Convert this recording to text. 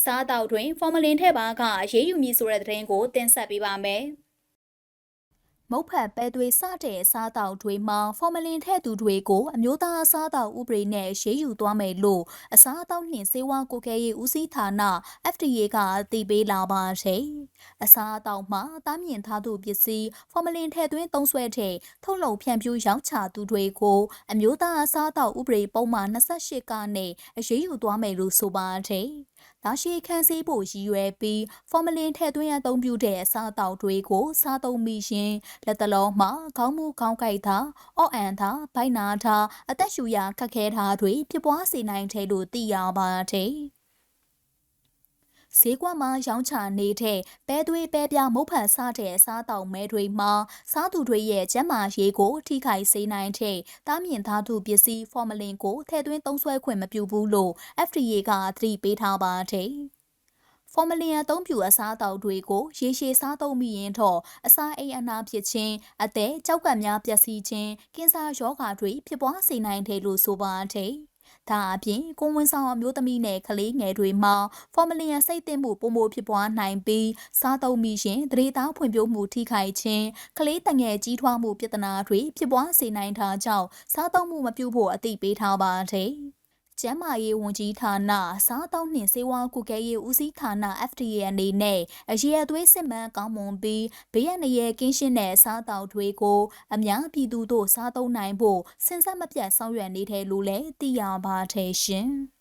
အစားအသောက်တွင် ဖော်မလင်ထည့်ပါကအရေးယူမည်ဆိုတဲ့သတင်းကိုတင်ဆက်ပေးပါမယ်။မုတ်ဖတ်ပဲသွေးစတဲ့အစားအသောက်တွေမှာဖော်မလင်ထည့်သူတွေကိုအမျိုးသားအစားအသောက်ဥပဒေနဲ့ရေးယူသွားမယ်လို့အစားအသောက်နှင့်စေဝါကိုကဲရေးဦးစီးဌာန FDA ကအသိပေးလာပါတယ်။အစားအသောက်မှာတားမြင်ထားသူပစ္စည်းဖော်မလင်ထည့်သွင်းသုံးစွဲတဲ့ထုတ်လုပ်ဖြန့်ဖြူးရောင်းချသူတွေကိုအမျိုးသားအစားအသောက်ဥပဒေပုံမှန်28ကနေအရေးယူသွားမယ်လို့ဆိုပါတယ်။ ဒါရှိခန်းစည်းဖို့ရည်ရွယ်ပြီးဖော်မလင်ထည့်သွင်းအသုံးပြုတဲ့အစားအသောက်တွေကိုစားသုံးမိရင်လက်တလုံးမှာခေါင်းမူခေါင်းကိုက်တာအော့အန်တာဘိုက်နာတာအသက်ရှူရာခက်ခဲတာတွေဖြစ်ပွားစေနိုင်တယ်လို့သိရပါတယ်။ ဈေးကွက်မှာရောင်းချနေတဲ့ပဲသွေးပဲပြမုတ်ဖန်စားတဲ့အစားတောက်မဲတွေမှာစားသူတွေရဲ့ကျန်းမာရေးကိုထိခိုက်စေနိုင်တဲ့တားမြင်သားသူပစ္စည်းဖော်မလင်ကိုထည့်သွင်းသုံးစွဲခွင့်မပြုဘူးလို့ FDA ကသတိပေးထားပါတယ်။ဖော်မလင်အသုံးပြုအစားအသောက်တွေကိုရေရှည်စားသုံးမိရင်တော့အစာအိမ်အနာဖြစ်ခြင်းအသက်ကြောက်ကပ်များပျက်စီးခြင်းကင်ဆာရောဂါတွေဖြစ်ပွားစေနိုင်တယ်လို့ဆိုပါတယ်။ ဒါအပြင်ကိုဝန်ဆောင်အမျိုးသမီးနဲ့ကလေးငယ်တွေမှာဖော်မလင်စိတ်သင့်မှုပုံမဖြစ်ပွားနိုင်ပြီးစားသုံးမိရင်သတိသားဖွံ့ဖြိုးမှုထိခိုက်ခြင်းကလေးတငယ်ကြီးထွားမှုပြဿနာတွေဖြစ်ပွားစေနိုင်တာကြောင့်စားသုံးမှုမပြုဖို့အသိပေးထားပါတယ်။ ကျန်းမာရေးဝန်ကြီးဌာနစားတောင်းနှင့်စေဝါကုကဲရေးဦးစီးဌာန FDA အနေနဲ့အရေးအသွေးစစ်မှန်ကောင်းမွန်ပြီးဘေးရန်ရဲကင်းရှင်းတဲ့စားတောက်တွေကိုအများပြည်သူတို့စားသုံးနိုင်ဖို့စဉ်ဆက်မပြတ်ဆောင်ရွက်နေတယ်လို့လည်းသိရပါတယ်ရှင်။